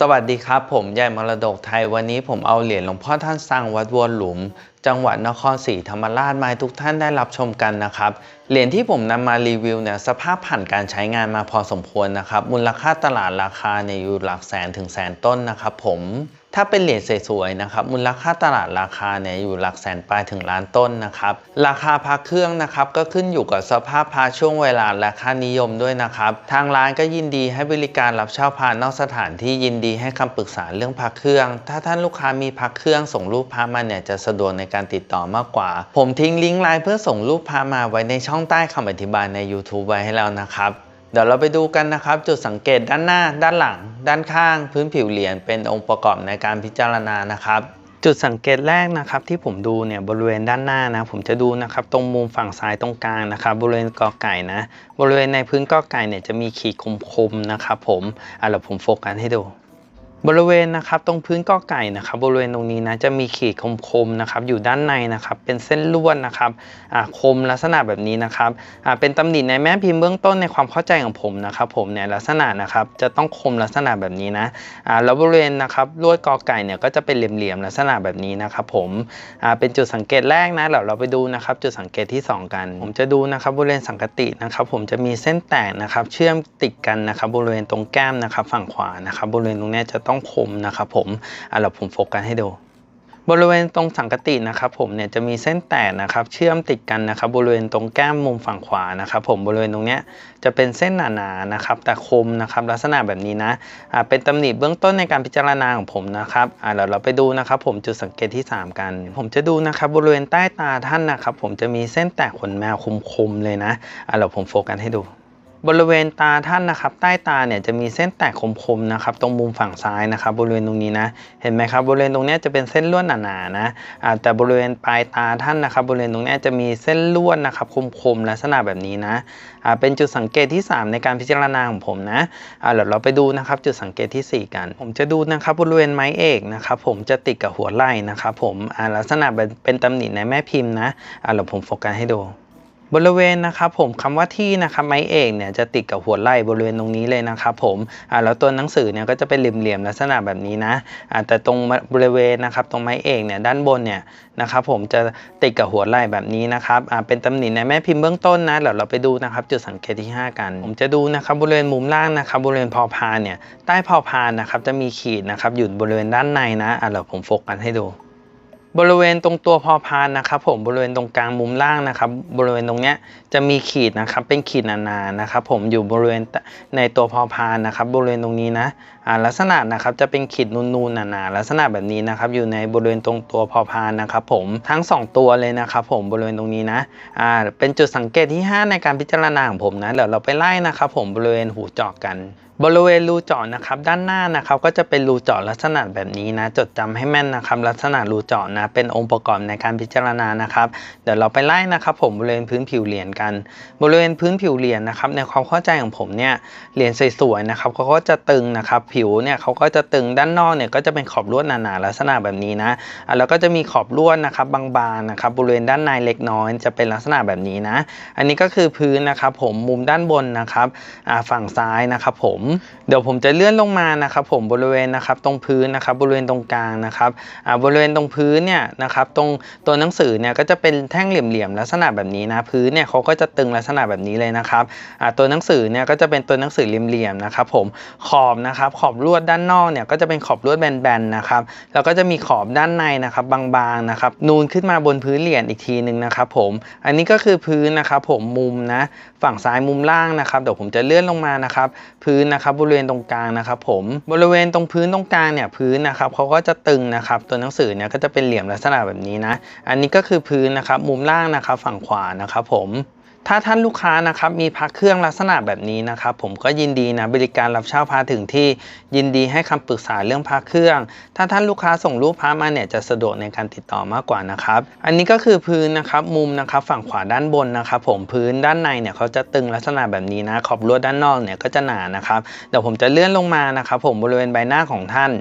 สวัสดีครับ ผมใหญ่มรดกไทยวันนี้ผมเอาเหรียญหลวงพ่อท่านสร้างวัดวัวหลุม จังหวัดนครศรีธรรมราชมาให้ทุกท่านได้รับชมกันนะครับ เหรียญที่ผมนำมารีวิวเนี่ยสภาพผ่านการใช้งานมาพอสมควรนะครับ มูลค่าตลาดราคาเนี่ยอยู่หลักแสนถึงแสนต้นนะครับผม ถ้าเป็นเหรียญสวยๆนะครับมูลค่าตลาดราคาเนี่ยอยู่หลักแสนปลายถึงล้านต้นนะครับราคาพระเครื่องนะครับก็ขึ้นอยู่กับสภาพพระช่วงเวลาและค่านิยมด้วยนะครับทางร้านก็ยินดีให้บริการรับเช่าพระนอกสถานที่ยินดีให้คำปรึกษาเรื่องพระเครื่อง ถ้าท่านลูกค้ามีพระเครื่องส่งรูปพระมาเนี่ยจะสะดวกในการติดต่อมากกว่า ผมทิ้งลิงก์ไลน์เพื่อส่งรูปพระมาไว้ในช่องใต้คำอธิบายใน YouTube ไว้ให้แล้วนะครับ ดี๋ยวเราไปดูกันนะครับ จุดสังเกตด้านหน้า ด้านหลัง ด้านข้าง พื้นผิวเหรียญเป็นองค์ประกอบในการพิจารณานะครับ จุดสังเกตแรกนะครับ ที่ผมดูเนี่ยบริเวณด้านหน้านะผมจะดูนะครับตรงมุมฝั่งซ้ายตรงกลางนะครับ บริเวณกอไก่นะบริเวณในพื้นกอไก่เนี่ยจะมีขีดคมๆนะครับ ผมอะเดี๋ยวผมโฟกัสให้ดู บริเวณนะครับตรงพื้นกอไก่นะครับบริเวณตรงนี้นะจะมีขีดคมๆนะครับอยู่ด้านในนะครับเป็นเส้นลวดนะครับคมลักษณะแบบนี้นะครับเป็นตำหนิในแม่พิมพ์เบื้องต้นในความเข้าใจของผมนะครับผมเนี่ยลักษณะนะครับจะต้องคมลักษณะแบบนี้นะแล้วบริเวณนะครับลวดกอไก่เนี่ยก็จะเป็นเหลี่ยมๆลักษณะแบบนี้นะครับผมเป็นจุดสังเกตแรกนะเดี๋ยวเราไปดูนะครับจุดสังเกตที่สองกัน ผมจะดูนะครับบริเวณสังกตินะครับผมจะมีเส้นแตกนะครับเชื่อมติดกันนะครับบริเวณตรงแก้มนะครับฝั่งขวานะครับบริเวณตรงนี้จะต้องคมนะครับผมอะเราผมโฟกัสให้ดูบริเวณตรงสังกตินะครับผมเนี่ยจะมีเส้นแตกนะครับเชื่อมติดกันนะครับบริเวณตรงแก้มมุมฝั่งขวานะครับผมบริเวณตรงเนี้ยจะเป็นเส้นหนาๆนะครับแต่คมนะครับลักษณะแบบนี้นะอ่าเป็นตำหนิเบื้องต้นในการพิจารณาของผมนะครับอ่าเดี๋ยวเราไปดูนะครับผมจุดสังเกตที่ 3 กัน ผมจะดูนะครับบริเวณใต้ตาท่านนะครับผมจะมีเส้นแตกขนแมวคมๆเลยนะอ่าเดี๋ยวผมโฟกัสให้ดู บริเวณตาท่านนะครับ ใต้ตาเนี่ยจะมีเส้นแตกคมๆนะครับ ตรงมุมฝั่งซ้ายนะครับ บริเวณตรงนี้นะ เห็นไหมครับ บริเวณตรงนี้จะเป็นเส้นลวดหนาๆนะแต่บริเวณปลายตาท่านนะครับ บริเวณตรงนี้จะมีเส้นลวดนะครับคมๆลักษณะแบบนี้นะเป็นจุดสังเกตที่ 3 ในการพิจารณาของผมนะเดี๋ยวเราไปดูนะครับจุดสังเกตทีสี่4 กัน ผมจะดูนะครับบริเวณไม้เอกนะครับผมจะติดกับหัวไหล่นะครับผมลักษณะเป็นตำหนิในแม่พิมพ์นะเดี๋ยวผมโฟกัสให้ดู บริเวณนะครับผมคำว่าที่นะครับไม้เอกเนี่ยจะติดกับหัวไหล่บริเวณตรงนี้เลยนะครับผมอ่าแล้วตัวหนังสือเนี่ยก็จะเป็นเหลี่ยมๆลักษณะแบบนี้นะอ่าแต่ตรงบริเวณนะครับตรงไม้เอกเนี่ยด้านบนเนี่ยนะครับผมจะติดกับหัวไหล่แบบนี้นะครับอ่าเป็นตำหนิในแม่พิมพ์เบื้องต้นนะเดี๋ยวเราไปดูนะครับจุดสังเกตที่ 5 กัน ผมจะดูนะครับบริเวณมุมล่างนะครับบริเวณพอพานเนี่ยใต้พอพานนะครับจะมีขีดนะครับอยู่บริเวณด้านในนะอ่าเดี๋ยวผมโฟกัสให้ดู บริเวณตรงตัวพอพานนะครับ ผมบริเวณตรงกลางมุมล่างนะครับ บริเวณตรงเนี้ยจะมีขีดนะครับ เป็นขีดหนาๆนะครับ ผมอยู่บริเวณในตัวพอพานนะครับ บริเวณตรงนี้นะอ่าลักษณะนะครับจะเป็นขีดนูนๆหนาๆลักษณะแบบนี้นะครับ อยู่ในบริเวณตรงตัวพอพานนะครับ ผมทั้งสองตัวเลยนะครับ ผมบริเวณตรงนี้นะอ่าเป็นจุดสังเกตที่ 5 ในการพิจารณาของผมนะเดี๋ยวเราไปไล่นะครับ ผมบริเวณหูเจาะกัน บริเวณรูเจาะนะครับด้านหน้านะครับก็จะเป็นรูเจาะลักษณะแบบนี้นะ จดจำให้แม่นนะครับลักษณะรูเจาะนะเป็นองค์ประกอบในการพิจารณานะครับเดี๋ยวเราไปไล่นะครับ ผมบริเวณพื้นผิวเหรียญกัน บริเวณพื้นผิวเหรียญนะครับในความเข้าใจของผมเนี่ยเหรียญสวยๆนะครับเขาก็จะตึงนะครับผิวเนี่ยเขาก็จะตึงด้านนอกเนี่ยก็จะเป็นขอบลวดหนาๆลักษณะแบบนี้นะแล้วก็จะมีขอบลวดนะครับบางๆนะครับบริเวณด้านในเล็กน้อยจะเป็นลักษณะแบบนี้นะ อันนี้ก็คือพื้นนะครับผมมุมด้านบนนะครับฝั่งซ้ายนะครับผมเดี๋ยวผมจะเลื่อนลงมานะครับผมบริเวณนะครับตรงพื้นนะครับบริเวณตรงกลางนะครับอ่าบริเวณตรงพื้นเนี่ยนะครับตรงตัวหนังสือเนี่ยก็จะเป็นแท่งเหลี่ยมๆลักษณะแบบนี้นะพื้นเนี่ยเขาก็จะตึงลักษณะแบบนี้เลยนะครับอ่าตัวหนังสือเนี่ยก็จะเป็นตัวหนังสือเหลี่ยมๆนะครับผมขอบนะครับขอบลวดด้านนอกเนี่ยก็จะเป็นขอบลวดแบนๆนะครับแล้วก็จะมีขอบด้านในนะครับบางๆนะครับนูนขึ้นมาบนพื้นเหรียญอีกทีหนึ่งนะครับผมอันนี้ก็คือพื้นนะครับผมมุมนะฝั่งซ้ายมุมล่างนะครับเดี๋ยวผมจะเลื่อนลงมานะครับพื้นนะนะครับบริเวณตรงกลางนะครับผมบริเวณตรงพื้นตรงกลางเนี่ยพื้นนะครับเขาก็จะตึงนะครับตัวหนังสือเนี่ยก็จะเป็นเหลี่ยมลักษณะแบบนี้นะ อันนี้ก็คือพื้นนะครับมุมล่างนะครับฝั่งขวานะครับผม ถ้าท่านลูกค้านะครับมีพักเครื่องลักษณะแบบนี้นะครับ ผมก็ยินดีนะบริการรับเช่าพาถึงที่ยินดีให้คำปรึกษาเรื่องพักเครื่อง ถ้าท่านลูกค้าส่งรูปพามาเนี่ยจะสะดวกในการติดต่อมากกว่านะครับ อันนี้ก็คือพื้นนะครับมุมนะครับฝั่งขวาด้านบนนะครับ ผมพื้นด้านในเนี่ยเขาจะตึงลักษณะแบบนี้นะขอบลวดด้านนอกเนี่ยก็จะหนานะครับเดี๋ยวผมจะเลื่อนลงมานะครับ ผมบริเวณใบหน้าของท่าน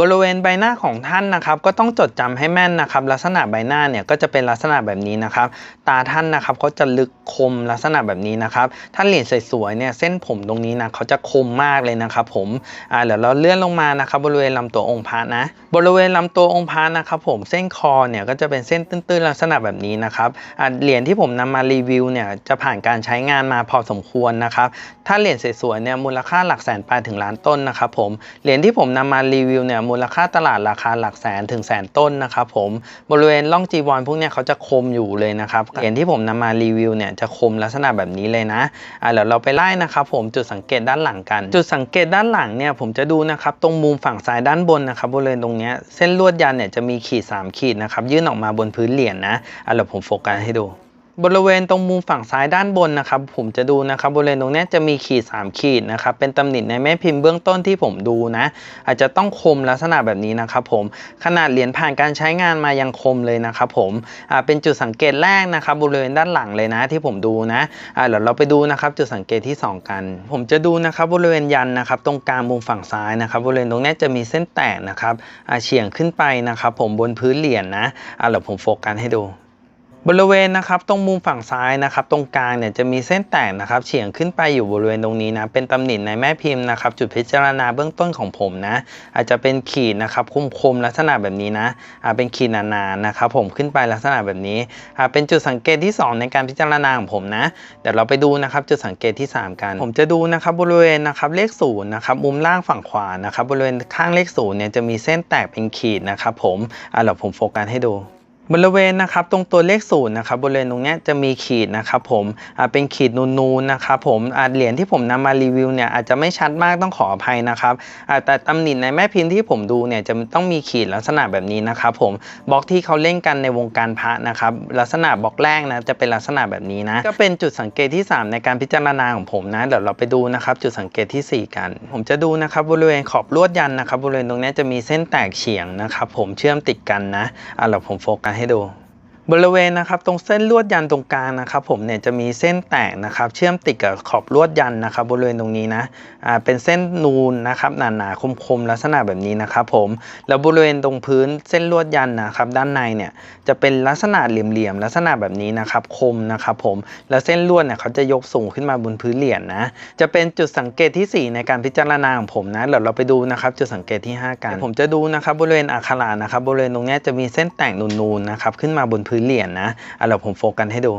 บริเวณใบหน้าของท่านนะครับก็ต้องจดจำให้แม่นนะครับ ลักษณะใบหน้าเนี่ยก็จะเป็นลักษณะแบบนี้นะครับ ตาท่านนะครับเขาจะลึกคมลักษณะแบบนี้นะครับท่านเหรียญสวยๆเนี่ยเส้นผมตรงนี้นะเขาจะคมมากเลยนะครับผมอ่าเดี๋ยวเราเลื่อนลงมานะครับ บริเวณลำตัวองค์พระนะ บริเวณลำตัวองค์พระนะครับ ผมเส้นคอเนี่ยก็จะเป็นเส้นตื้นๆลักษณะแบบนี้นะครับอ่าเหรียญที่ผมนำมารีวิวเนี่ยจะผ่านการใช้งานมาพอสมควรนะครับถ้าเหรียญสวยๆเนี่ยมูลค่าหลักแสนไปถึงล้านต้นนะครับผมเหรียญที่ผมนำมารีวิวเนี่ยมูลค่าตลาดราคาหลักแสนถึงแสนต้นนะครับผมบริเวณล่องจีวรพวกเนี้ยเขาจะคมอยู่เลยนะครับเหรียญที่ผมนำมารีวิวเนี่ยจะคมลักษณะแบบนี้เลยนะอ่าเดี๋ยวเราไปไล่นะครับผมจุดสังเกตด้านหลังกัน จุดสังเกตด้านหลังเนี่ยผมจะดูนะครับตรงมุมฝั่งซ้ายด้านบนนะครับบริเวณตรงเนี้ยเส้นลวดยันเนี่ยจะมีขีด 3 ขีดนะครับยื่นออกมาบนพื้นเหรียญนะอะเดี๋ยวผมโฟกัสให้ดู บริเวณตรงมุมฝั่งซ้ายด้านบนนะครับ ผมจะดูนะครับ บริเวณตรงนี้จะมีขีด 3 ขีดนะครับ เป็นตำหนิในแม่พิมพ์เบื้องต้นที่ผมดูนะ อาจจะต้องคมลักษณะแบบนี้นะครับผมขนาดเหรียญผ่านการใช้งานมายังคมเลยนะครับผมอ่าเป็นจุดสังเกตแรกนะครับ บริเวณด้านหลังเลยนะที่ผมดูนะอ่าเดี๋ยวเราไปดูนะครับจุดสังเกตที่ 2 กัน ผมจะดูนะครับบริเวณยันนะครับ ตรงกลางมุมฝั่งซ้ายนะครับ บริเวณตรงนี้จะมีเส้นแตกนะครับอ่าเฉียงขึ้นไปนะครับ ผมบนพื้นเหรียญนะอ่าเดี๋ยวผมโฟกัสให้ดู บริเวณนะครับตรงมุมฝั่งซ้ายนะครับตรงกลางเนี่ยจะมีเส้นแตกนะครับเฉียงขึ้นไปอยู่บริเวณตรงนี้นะเป็นตำหนิในแม่พิมพ์นะครับจุดพิจารณาเบื้องต้นของผมนะอาจจะเป็นขีดนะครับคมๆลักษณะแบบนี้นะอ่าเป็นขีดหนาๆนะครับผมขึ้นไปลักษณะแบบนี้อ่าเป็นจุดสังเกตที่ 2 ในการพิจารณาของผมนะเดี๋ยวเราไปดูนะครับจุดสังเกตที่ 3 กัน ผมจะดูนะครับบริเวณนะครับเลขศูนย์นะครับมุมล่างฝั่งขวานะครับบริเวณข้างเลขศูนย์เนี่ยจะมีเส้นแตกเป็นขีดนะครับผมอ่าเดี๋ยวผมโฟกัสให้ดู บริเวณนะครับตรงตัวเลขศูนย์นะครับบริเวณตรงเนี้ยจะมีขีดนะครับผมอ่าเป็นขีดนูนๆนะครับผมอ่าเหรียญที่ผมนำมารีวิวเนี่ยอาจจะไม่ชัดมากต้องขออภัยนะครับอ่าแต่ตำหนิในแม่พิมพ์ที่ผมดูเนี่ยจะต้องมีขีดลักษณะแบบนี้นะครับผมบล็อกที่เขาเล่นกันในวงการพระนะครับลักษณะบล็อกแรกนะจะเป็นลักษณะแบบนี้นะก็เป็นจุดสังเกตที่ 3 ในการพิจารณาของผมนะเดี๋ยวเราไปดูนะครับจุดสังเกตทีสี่4 กัน ผมจะดูนะครับบริเวณขอบลวดยันนะครับบริเวณตรงเนี้ยจะมีเส้นแตกเฉียงนะครับผมเชื่อมติดกันนะอ่าเดี๋ยวผมโฟกัสให้ดู บริเวณนะครับตรงเส้นลวดยันตรงกลางนะครับผมเนี่ยจะมีเส้นแตกนะครับเชื่อมติดกับขอบลวดยันนะครับบริเวณตรงนี้นะอ่าเป็นเส้นนูนนะครับหนาๆคมๆลักษณะแบบนี้นะครับผมแล้วบริเวณตรงพื้นเส้นลวดยันนะครับด้านในเนี่ยจะเป็นลักษณะเหลี่ยมๆลักษณะแบบนี้นะครับคมนะครับผมแล้วเส้นลวดเนี่ยเขาจะยกสูงขึ้นมาบนพื้นเหรียญนะจะเป็นจุดสังเกตที่ 4 ในการพิจารณาของผมนะเดี๋ยวเราไปดูนะครับจุดสังเกตที่ 5 กันผมจะดูนะครับบริเวณอักขระนะครับบริเวณตรงเนี้ยจะมีเส้นแต่งนูนๆนะครับขึ้นมาบนพื้นเหรียญนะอะเดี๋ยวผมโฟกัสให้ดู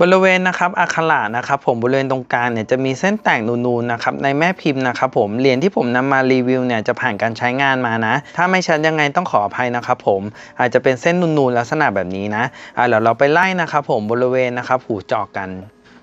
บริเวณนะครับอักขระนะครับ ผมบริเวณตรงกลางเนี่ยจะมีเส้นแต่งนูนๆนะครับในแม่พิมพ์นะครับผมเหรียญที่ผมนำมารีวิวเนี่ยจะผ่านการใช้งานมานะ ถ้าไม่ชัดยังไงต้องขออภัยนะครับผมอาจจะเป็นเส้นนูนๆลักษณะแบบนี้นะอะเดี๋ยวเราไปไล่นะครับผมบริเวณนะครับหูจอกกัน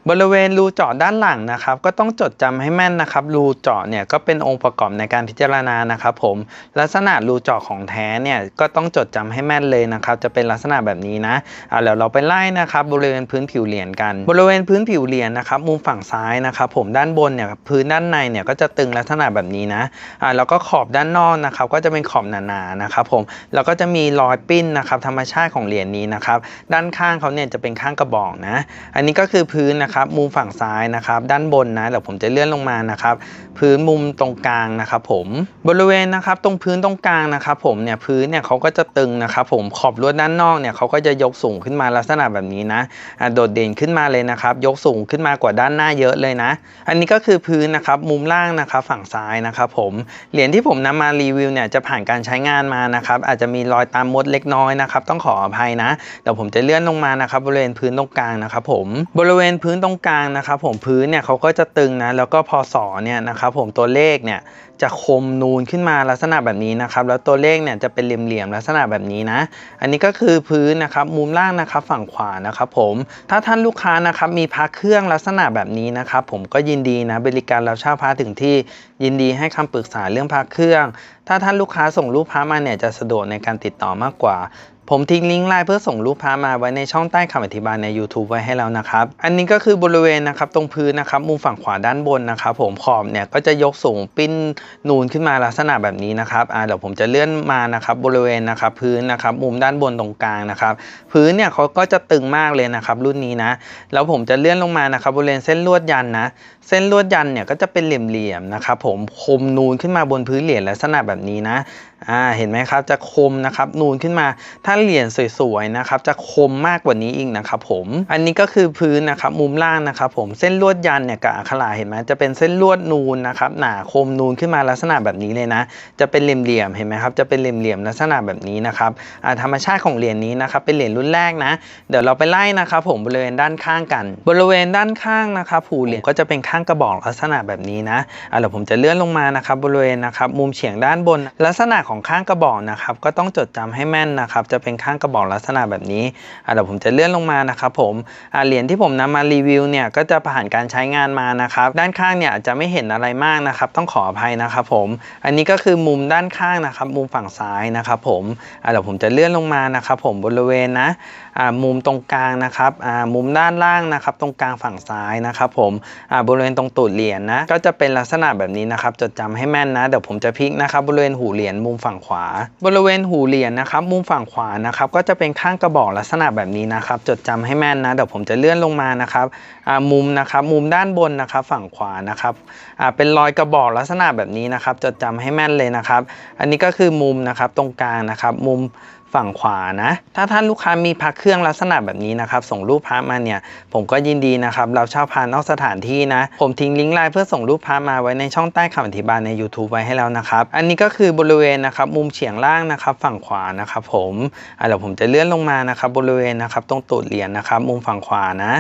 บริเวณรูเจาะด้านหลังนะครับ ก็ต้องจดจำให้แม่นนะครับ รูเจาะเนี่ยก็เป็นองค์ประกอบในการพิจารณานะครับ ผมลักษณะรูเจาะของแท้เนี่ยก็ต้องจดจำให้แม่นเลยนะครับ จะเป็นลักษณะแบบนี้นะอ่าเดี๋ยวเราไปไล่นะครับ บริเวณพื้นผิวเหรียญกัน บริเวณพื้นผิวเหรียญนะครับ มุมฝั่งซ้ายนะครับ ผมด้านบนเนี่ยพื้นด้านในเนี่ยก็จะตึงลักษณะแบบนี้นะอ่าแล้วก็ขอบด้านนอกนะครับ ก็จะเป็นขอบหนาๆนะครับ ผมแล้วก็จะมีรอยปิ้นนะครับ ธรรมชาติของเหรียญนี้นะครับ ด้านข้างเขาเนี่ยจะเป็นข้างกระบอกนะ อันนี้ก็คือพื้นนะครับมุมฝั่งซ้ายนะครับ ด้านบนนะเดี๋ยวผมจะเลื่อนลงมานะครับ พื้นมุมตรงกลางนะครับผมบริเวณนะครับตรงพื้นตรงกลางนะครับ ผมเนี่ยพื้นเนี่ยเขาก็จะตึงนะครับ ผมขอบลวดด้านนอกเนี่ยเขาก็จะยกสูงขึ้นมาลักษณะแบบนี้นะอะโดดเด่นขึ้นมาเลยนะครับ ยกสูงขึ้นมากว่าด้านหน้าเยอะเลยนะ อันนี้ก็คือพื้นนะครับมุมล่างนะครับฝั่งซ้ายนะครับ ผมเหรียญที่ผมนำมารีวิวเนี่ยจะผ่านการใช้งานมานะครับ อาจจะมีรอยตามมดเล็กน้อยนะครับ ต้องขออภัยนะเดี๋ยวผมจะเลื่อนลงมานะครับบริเวณพื้นตรงกลางนะครับ ผมบริเวณพื้นตรงกลางนะครับผมพื้นเนี่ยเขาก็จะตึงนะแล้วก็พอสอเนี่ยนะครับผมตัวเลขเนี่ยจะคมนูนขึ้นมาลักษณะแบบนี้นะครับแล้วตัวเลขเนี่ยจะเป็นเหลี่ยมๆลักษณะแบบนี้นะ อันนี้ก็คือพื้นนะครับมุมล่างนะครับฝั่งขวานะครับผมถ้าท่านลูกค้านะครับมีพระเครื่องลักษณะแบบนี้นะครับผมก็ยินดีนะบริการเราเช่าพระถึงที่ยินดีให้คำปรึกษาเรื่องพระเครื่อง ถ้าท่านลูกค้าส่งรูปพระมาเนี่ยจะสะดวกในการติดต่อมากกว่า ผมทิ้งลิงก์ไลน์เพื่อส่งรูปพระมาไว้ในช่องใต้คำอธิบายใน YouTube ไว้ให้แล้วนะครับ อันนี้ก็คือบริเวณนะครับตรงพื้นนะครับมุมฝั่งขวาด้านบนนะครับผมขอบเนี่ยก็จะยกสูงปิ้นนูนขึ้นมาลักษณะแบบนี้นะครับอ่าเดี๋ยวผมจะเลื่อนมานะครับบริเวณนะครับพื้นนะครับมุมด้านบนตรงกลางนะครับพื้นเนี่ยเขาก็จะตึงมากเลยนะครับรุ่นนี้นะแล้วผมจะเลื่อนลงมานะครับบริเวณเส้นลวดยันนะเส้นลวดยันเนี่ยก็จะเป็นเหลี่ยมๆนะครับผมคมนูนขึ้นมาบนพื้นเหรียญลักษณะแบบนี้นะอ่าเห็นไหมครับจะคมนะครับนูนขึ้นมาถ้าเหรียญสวยๆนะครับจะคมมากกว่านี้อีกนะครับผมอันนี้ก็คือพื้นนะครับมุมล่างนะครับผมเส้นลวดยันเนี่ยกับอักขระเห็นไหมจะเป็นเส้นลวดนูนนะครับหนาคมนูนขึ้นมาลักษณะแบบนี้เลยนะ จะเป็นเหลี่ยมๆเห็นไหมครับจะเป็นเหลี่ยมๆลักษณะแบบนี้นะครับอ่าธรรมชาติของเหรียญนี้นะครับเป็นเหรียญรุ่นแรกนะ เดี๋ยวเราไปไล่นะครับผมบริเวณด้านข้างกัน บริเวณด้านข้างนะครับหูเหรียญก็จะเป็นข้างกระบอกลักษณะแบบนี้นะอะเดี๋ยวผมจะเลื่อนลงมานะครับบริเวณนะครับมุมเฉียงด้านบน ลักษณะของข้างกระบอกนะครับก็ต้องจดจำให้แม่นนะครับจะเป็นข้างกระบอกลักษณะแบบนี้อะเดี๋ยวผมจะเลื่อนลงมานะครับผมอะเหรียญที่ผมนำมารีวิวเนี่ยก็จะผ่านการใช้งานมานะครับด้านข้างเนี่ยอาจจะไม่เห็นอะไรมากนะครับต้องขออภัยนะครับผมอันนี้ก็คือมุมด้านข้างนะครับมุมฝั่งซ้ายนะครับผมอะเดี๋ยวผมจะเลื่อนลงมานะครับผมบริเวณนะอ่ามุมตรงกลางนะครับอ่ามุมด้านล่างนะครับตรงกลางฝั่งซ้ายนะครับผมอ่าบริริเวณตรงตูดเหรียญนะก็จะเป็นลักษณะแบบนี้นะครับจดจำให้แม่นนะเดี๋ยวผมจะพลิกนะครับบริเวณหูเหรียญมุมฝั่งขวา บริเวณหูเหรียญนะครับมุมฝั่งขวานะครับก็จะเป็นข้างกระบอกลักษณะแบบนี้นะครับจดจำให้แม่นนะเดี๋ยวผมจะเลื่อนลงมานะครับอ่ามุมนะครับมุมด้านบนนะครับฝั่งขวานะครับอ่าเป็นรอยกระบอกลักษณะแบบนี้นะครับจดจำให้แม่นเลยนะครับ อันนี้ก็คือมุมนะครับตรงกลางนะครับมุม ฝั่งขวานะ ถ้าท่านลูกค้ามีพระเครื่องลักษณะแบบนี้นะครับ ส่งรูปพระมาเนี่ย ผมก็ยินดีนะครับ เราเช่าพระนอกสถานที่นะ ผมทิ้งลิงก์ไลน์เพื่อส่งรูปพระมาไว้ในช่องใต้คำอธิบายใน YouTube ไว้ให้แล้วนะครับ อันนี้ก็คือบริเวณนะครับ มุมเฉียงล่างนะครับ ฝั่งขวานะครับผมอะเดี๋ยวผมจะเลื่อนลงมานะครับ บริเวณนะครับ ตรงตูดเหรียญนะครับ มุมฝั่งขวานะ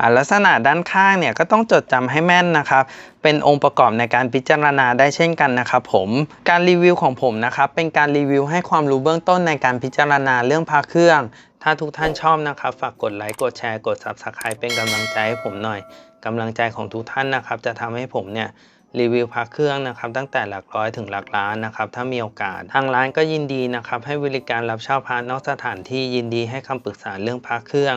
อะลักษณะด้านข้างเนี่ยก็ต้องจดจำให้แม่นนะครับ เป็นองค์ประกอบในการพิจารณาได้เช่นกันนะครับผม การรีวิวของผมนะครับเป็นการรีวิวให้ความรู้เบื้องต้นในการพิจารณาเรื่องพระเครื่อง ถ้าทุกท่านชอบนะครับฝากกดไลค์กดแชร์กด Subscribe เป็นกำลังใจให้ผมหน่อยกำลังใจของทุกท่านนะครับจะทำให้ผมเนี่ยรีวิวพระเครื่องนะครับตั้งแต่หลักร้อยถึงหลักล้านนะครับถ้ามีโอกาส ทางร้านก็ยินดีนะครับให้บริการรับเช่าพระนอกสถานที่ยินดีให้คำปรึกษาเรื่องพระเครื่อง